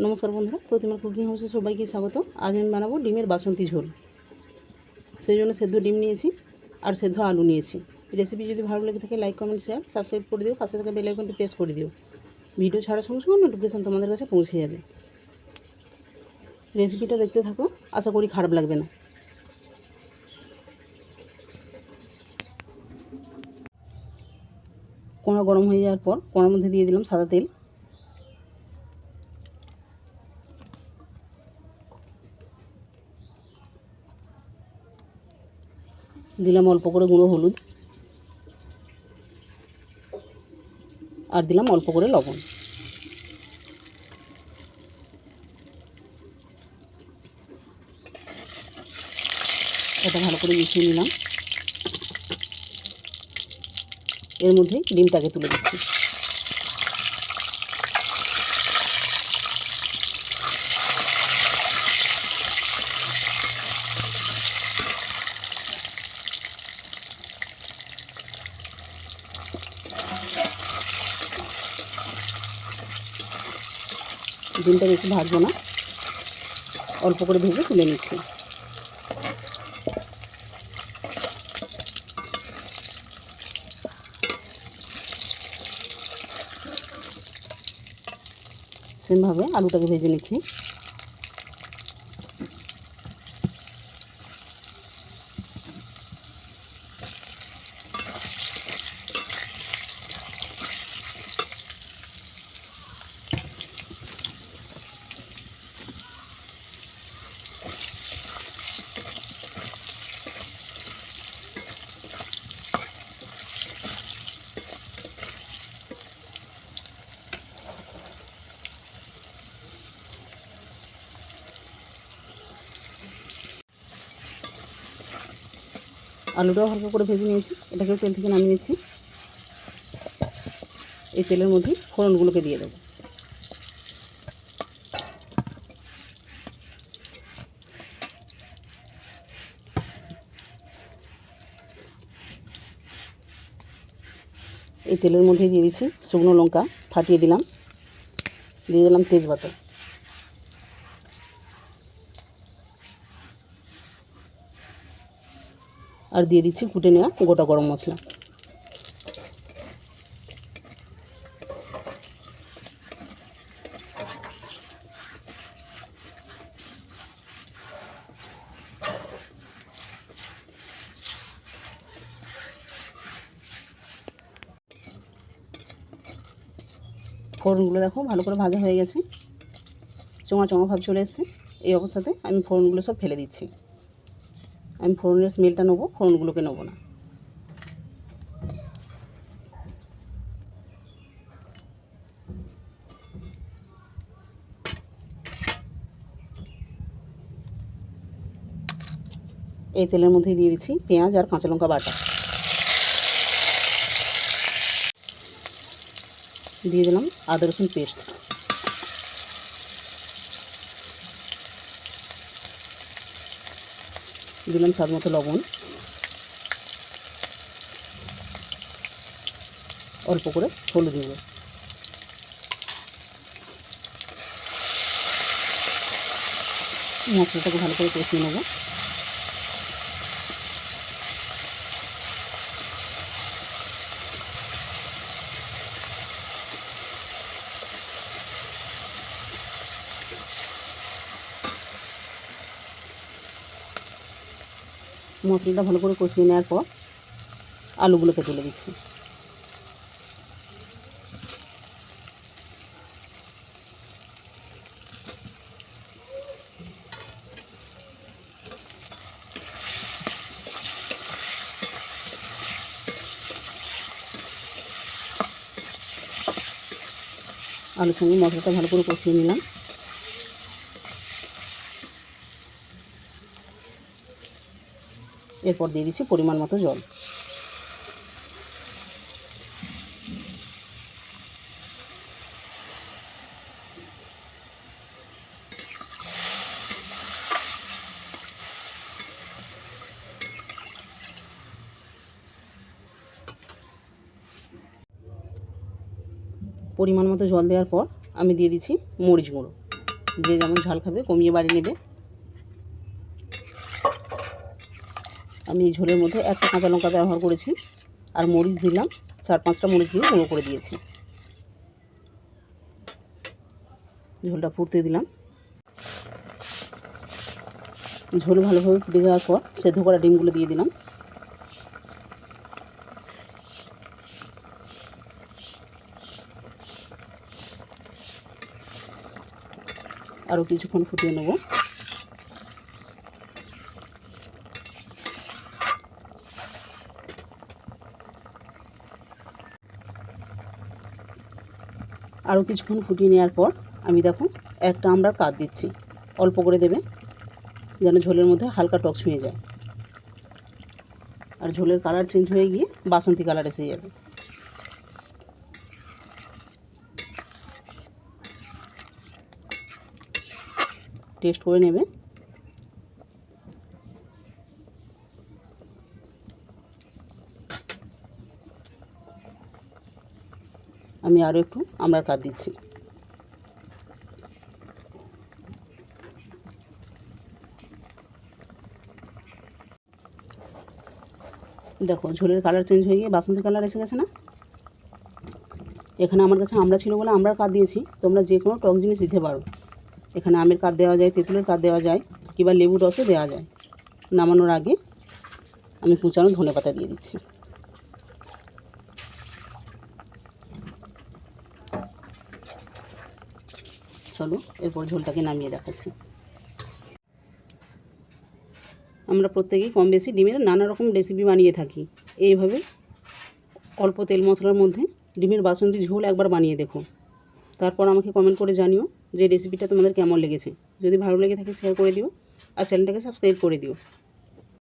নমস্কার বন্ধুরা, প্রতিমা কুকিং হাউসে সবাইকে স্বাগত আজ আমি বানাবো ডিমের বাসন্তী ঝোল। সেই জন্য সেদ্ধ ডিম নিয়েছি আর সেদ্ধ আলু নিয়েছি। রেসিপি যদি ভালো লেগে থাকে, লাইক, কমেন্ট শেয়ার সাবস্ক্রাইব করে দিও। পাশে থাকা বেল আইকনটি প্রেস করে দিও। ভিডিও ছাড়ার সঙ্গে সঙ্গে নোটিফিকেশন তোমাদের কাছে পৌঁছে যাবে। রেসিপিটা দেখতে থাকো, আশা করি খারাপ লাগবে না। কোনা গরম হয়ে যাওয়ার পর কোনার মধ্যে দিয়ে দিলাম সাদা তেল। দিলাম অল্প করে গুঁড়ো হলুদ। আর দিলাম অল্প করে লবণ। এটা ভালো করে মিশিয়ে নিলাম। এর মধ্যে ডিমটাকে তুলে দিচ্ছি। ডিমটা বেশি ভাজবো না। অল্প করে ভেজে তুলে নিচ্ছি। সেমভাবে আলুটাকে ভেজে নিচ্ছি। আলুটাও হালকা করে ভেজে নিয়েছি। এটাকে তেল থেকে নামিয়ে নিচ্ছি। এই তেলের মধ্যে ফোড়নগুলোকে দিয়ে দেবো। এই তেলের মধ্যে দিয়ে দিচ্ছি শুকনো লঙ্কা, ফাটিয়ে দিলাম। দিয়ে দিলাম তেজপাতা। আর দিয়ে দিচ্ছি কুটে নেওয়া গোটা গরম মশলা। ফোড়নগুলো দেখো, ভালো করে ভাজা হয়ে গেছে। চোঙা চোঙা ভাব চলে এসছে। এই অবস্থাতে আমি ফোড়নগুলো সব ফেলে দিচ্ছি। আমি ফোড়নের স্মেলটা নেব, ফোড়নগুলোকে নেব না। এই তেলের মধ্যে দিয়ে দিচ্ছি পেঁয়াজ আর কাঁচা লঙ্কা বাটা। দিয়ে দিলাম আদা রসুন পেস্ট দিলাম স্বাদ মতো লবণ। অল্প করে হলুদ গুঁড়ো। মশলাটাকে ভালো করে কষিয়ে নেব। মশলাটা ভালো করে কষিয়ে নেওয়ার পর আলুগুলোকে তুলে দিচ্ছি। আলুর সঙ্গে মশলাটা ভালো করে কষিয়ে নিলাম। এরপর দিয়ে দিচ্ছি পরিমাণ মতো জল। পরিমাণ মতো জল দেওয়ার পর আমি দিয়ে দিচ্ছি মরিচ গুঁড়ো। যে যেমন ঝাল খাবে কমিয়ে বাড়ি নেবে। আমি এই ঝোলের মধ্যে একটা কাঁচা লঙ্কা ব্যবহার করেছি আর মরিচ দিলাম, চার পাঁচটা মরিচ দিয়ে গুঁড়ো করে দিয়েছি। ঝোলটা ফুটতে দিলাম। ঝোল ভালোভাবে ফুটে যাওয়ার পর সেদ্ধ করা ডিমগুলো দিয়ে দিলাম। আরও কিছুক্ষণ ফুটিয়ে নেব। আরও কিছুক্ষণ ফুটিয়ে নেওয়ার পর আমি দেখো একটা আমরা কাত দিচ্ছি। অল্প করে দেবে, যেন ঝোলের মধ্যে হালকা টক ছুঁয়ে যায়। আর ঝোলের কালার চেঞ্জ হয়ে গিয়ে বাসন্তী কালার এসে যাবে। টেস্ট করে নেবে। আমি আরও একটু আমরা কাট দিচ্ছি। দেখো, ঝোলের কালার চেঞ্জ হয়ে গিয়ে বাসন্তী কালার এসে গেছে না? এখানে আমার কাছে আমরা ছিল বলে আমরা কাঠ দিয়েছি, তোমরা যে কোনো টক জিনিস দিতে পারো। এখানে আমের কাঠ দেওয়া যায়, তেঁতুলের কাঠ দেওয়া যায়, কিংবা লেবু রসও দেওয়া যায়। নামানোর আগে আমি কুচানো ধনে পাতা দিয়ে দিচ্ছি। চলো, এরপর ঝোলটাকে নামিয়ে দেখাচ্ছি। আমরা প্রত্যেকেই কম বেশি ডিমের নানা রকম রেসিপি বানিয়ে থাকি। এইভাবে অল্প তেল মশলার মধ্যে ডিমের বাসন্তী ঝোল একবার বানিয়ে দেখো। তারপর আমাকে কমেন্ট করে জানিও যে রেসিপিটা তোমাদের কেমন লেগেছে। যদি ভালো লেগে থাকে শেয়ার করে দিও। আর চ্যানেলটাকে সাবস্ক্রাইব করে দিও।